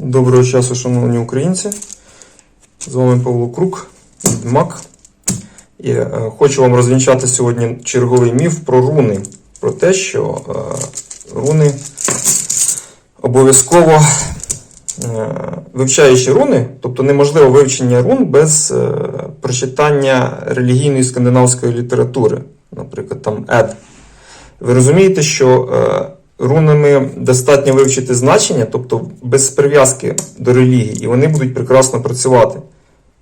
Доброго часу, шановні українці. З вами Павло Крук, Мак. І е, хочу вам розвінчати сьогодні черговий міф про руни. Про те, що е, руни обов'язково е, вивчаючи руни, тобто неможливо вивчення рун без е, прочитання релігійної скандинавської літератури, наприклад, там Ед. Ви розумієте, що е, рунами достатньо вивчити значення, тобто без прив'язки до релігії, і вони будуть прекрасно працювати.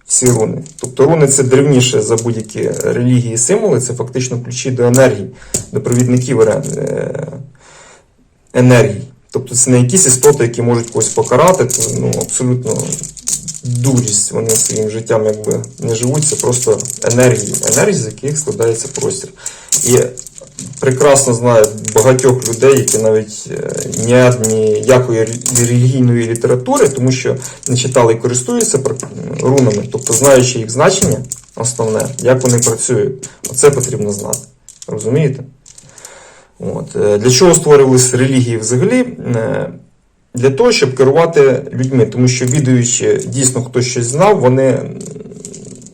Всі руни. Тобто руни це древніше за будь-які релігії і символи, це фактично ключі до енергії, до провідників е, енергії. Тобто це не якісь істоти, які можуть когось покарати, то ну, абсолютно дурість. Вони своїм життям якби не живуть, це просто енергії, енергії, з яких складається простір. І прекрасно знаю багатьох людей, які навіть е, ніякої релігійної літератури, тому що не читали і користуються рунами, тобто знаючи їх значення, основне, як вони працюють, оце потрібно знати. Розумієте? От. е, Для чого створювалися релігії взагалі? Е, Для того, щоб керувати людьми, тому що відуючи дійсно хтось щось знав, вони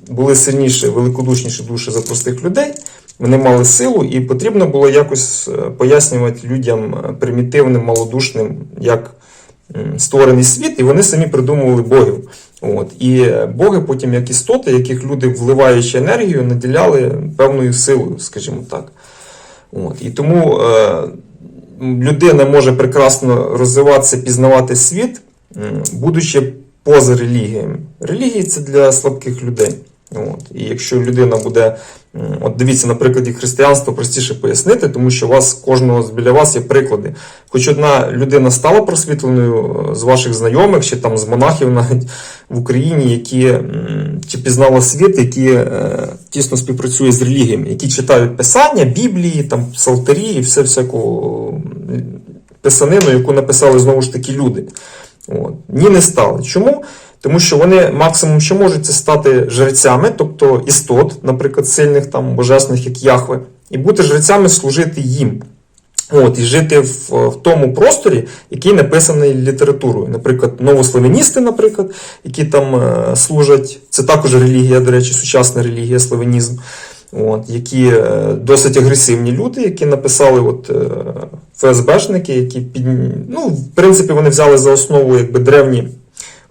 були сильніші, великодушніші душі за простих людей. Вони мали силу, і потрібно було якось е, пояснювати людям е, примітивним, малодушним, як створений світ, і вони самі придумували богів. От. І е, боги потім, як істоти, яких люди, вливаючи енергію, наділяли певною силою, скажімо так. От. І тому е, людина може прекрасно розвиватися, пізнавати світ, будучи поза релігіями. Релігії це для слабких людей. От. І якщо людина буде, от дивіться, на прикладі християнства простіше пояснити, тому що у вас кожного з біля вас є приклади. Хоч одна людина стала просвітленою е, з ваших знайомих, чи там з монахів навіть в Україні, які чи пізнала світ, які е, тісно співпрацює з релігіями, які читають писання, Біблії, там псалтарі і все всяку писанину, яку написали знову ж таки люди. От. Ні, не стали. Чому? Тому що вони максимум, що можуть, це стати жрецями, тобто істот, наприклад, сильних там божественних, як Яхве, і бути жрецями, служити їм. От, і жити в, в тому просторі, який написаний літературою. Наприклад, новославяністи, наприклад, які там е, служать, це також релігія, до речі, сучасна релігія, славянізм. От, які е, досить агресивні люди, які написали от, е, ФСБшники, які під, ну, в принципі, вони взяли за основу якби, древні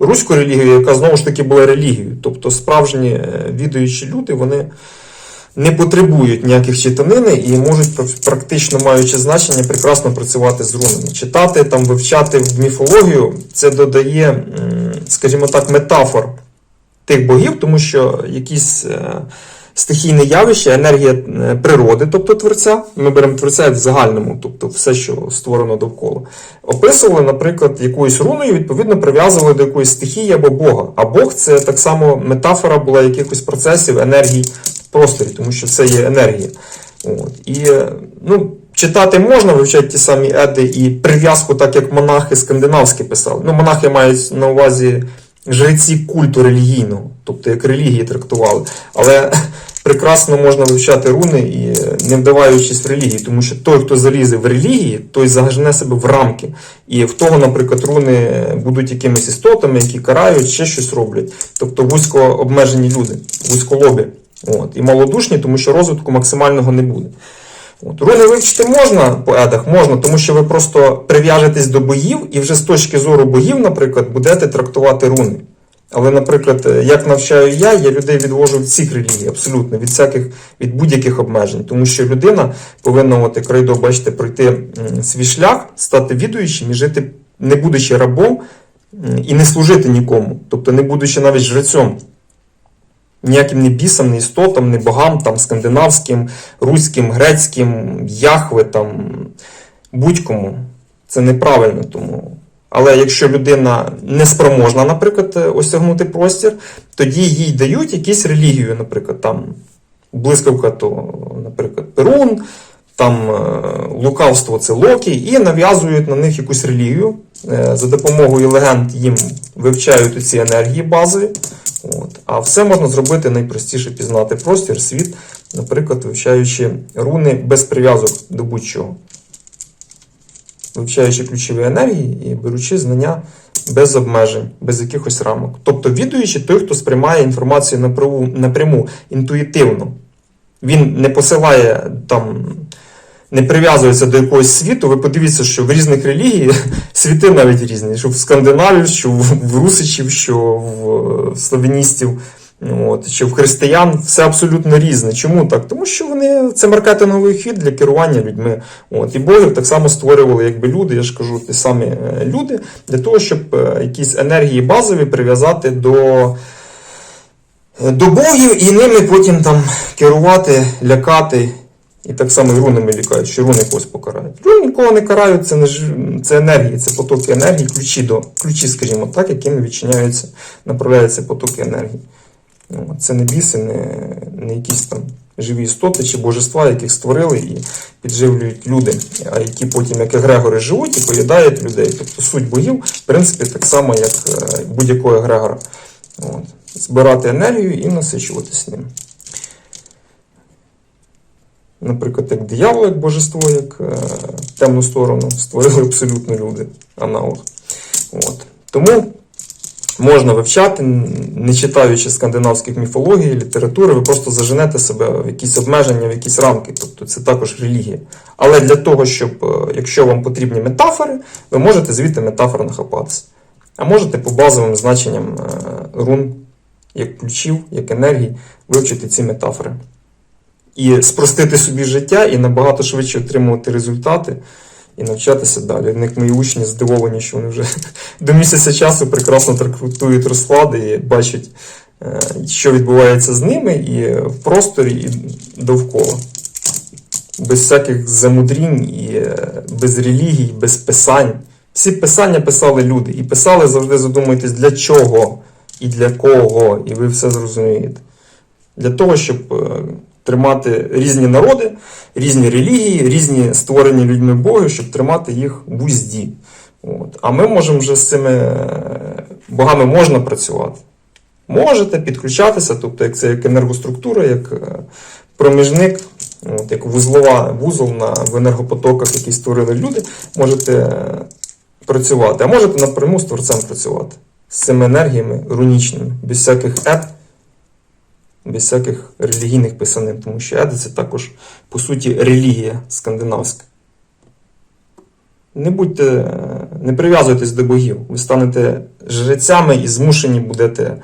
руську релігію, яка знову ж таки була релігією. Тобто справжні відуючі відаючі люди, вони не потребують ніяких читанини і можуть практично маючи значення прекрасно працювати з рунами. Читати, там, вивчати в міфологію, це додає, скажімо так, метафор тих богів, тому що якісь е, стихійне явище, енергія е, природи, тобто творця, ми беремо творця в загальному, тобто все, що створено довкола, описували, наприклад, якоюсь руною, відповідно прив'язували до якоїсь стихії або Бога. А Бог це так само метафора була якихось процесів, енергій в просторі, тому що це є енергія. От. І е, ну, читати можна, вивчати ті самі еди і прив'язку, так як монахи скандинавські писали. Ну, монахи мають на увазі жреці культу релігійного, тобто як релігії трактували. Але прекрасно можна вивчати руни і не вдаваючись в релігії, тому що той, хто залізе в релігії, той загажне себе в рамки. І в того, наприклад, руни будуть якимись істотами, які карають, ще щось роблять. Тобто вузько обмежені люди, вузьколобі. От, і малодушні, тому що розвитку максимального не буде. От. Руни вивчити можна по едах, можна, тому що ви просто прив'яжетесь до боїв і вже з точки зору боїв, наприклад, будете трактувати руни. Але, наприклад, е, як навчаю я, я людей відвожу від всіх релігій, абсолютно, від всяких, від будь-яких обмежень. Тому що людина повинна, от як бачите, пройти свій шлях, стати відуючим і жити, не будучи рабом і не служити нікому, тобто не будучи навіть жрецем. Ніяким не бісам, не істотам, не богам, там, скандинавським, руським, грецьким, яхве, там, будь-кому. Це неправильно тому. Але якщо людина не спроможна, наприклад, осягнути простір, тоді їй дають якусь релігію, наприклад, там блискавка, то, наприклад, Перун, там е, лукавство це Локі, і нав'язують на них якусь релігію. Е, За допомогою легенд їм вивчають ці енергії базові. От. А все можна зробити найпростіше пізнати простір, світ, наприклад, вивчаючи руни без прив'язок до будь-чого. Вивчаючи ключові енергії і беручи знання без обмежень, без якихось рамок. Тобто, відуючи той, хто сприймає інформацію напряму, напряму інтуїтивно. Він не посилає там, не прив'язується до якогось світу. Ви подивіться, що в різних релігіях світи навіть різні, що в скандинавів, що в, русичів, що в словеністів. От, що в християн все абсолютно різне. Чому так? Тому що вони це маркетинговий хід для керування людьми. От, і богів так само створювали якби люди, я ж кажу, ті самі е, люди, для того, щоб е, якісь енергії базові прив'язати до, е, до богів і ними потім там керувати, лякати. І так само і рунами лікають, що руни когось покарають. Руни нікого не карають, це, не ж, це енергії, це потоки енергії, ключі, до, ключі, скажімо так, якими відчиняються, направляються потоки енергії. Ну, Це не біси, не, не якісь там живі істоти чи божества, яких створили і підживлюють люди, а які потім, як егрегори, живуть і поїдають людей. Тобто суть богів, в принципі, так само, як е, будь-якого егрегора. От. Збирати енергію і насичуватись ним. Наприклад, як диявол, як божество, як е, темну сторону створили абсолютно люди, аналог. От. Тому можна вивчати, не читаючи скандинавських міфологій, літератури, ви просто заженете себе в якісь обмеження, в якісь рамки. Тобто це також релігія. Але для того, щоб, е, якщо вам потрібні метафори, ви можете звідти метафор нахапатися. А можете по базовим значенням е, рун, як ключів, як енергій, вивчити ці метафори. І спростити собі життя, і набагато швидше отримувати результати і навчатися далі. Одних мої учні здивовані, що вони вже до місяця часу прекрасно трактують розклади і бачать, е, що відбувається з ними і в просторі, і довкола. Без всяких замудрінь, і е, без релігій, без писань. Всі писання писали люди. І писали завжди задумуйтесь, для чого і для кого, і ви все зрозумієте. Для того, щоб е, тримати різні народи, різні релігії, різні створені людьми боги, щоб тримати їх в узді. От. А ми можемо вже з цими е, богами можна працювати. Можете підключатися, тобто як це як енергоструктура, як е, проміжник, от, як вузлова вузол на, в енергопотоках, які створили люди, можете е, працювати. А можете напряму з творцем працювати. З цими енергіями рунічними, без всяких ет, без всяких релігійних писанин, тому що еди це також, по суті, релігія скандинавська. Не будьте, не прив'язуйтесь до богів. Ви станете жрецями і змушені будете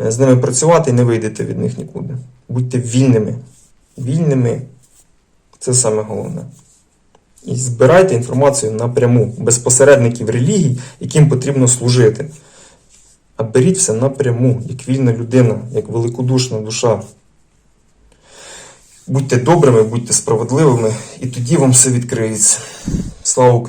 е, з ними працювати і не вийдете від них нікуди. Будьте вільними. Вільними це саме головне. І збирайте інформацію напряму, без посередників релігій, яким потрібно служити. А беріть все напряму, як вільна людина, як великодушна душа. Будьте добрими, будьте справедливими, і тоді вам все відкриється. Слава Україні!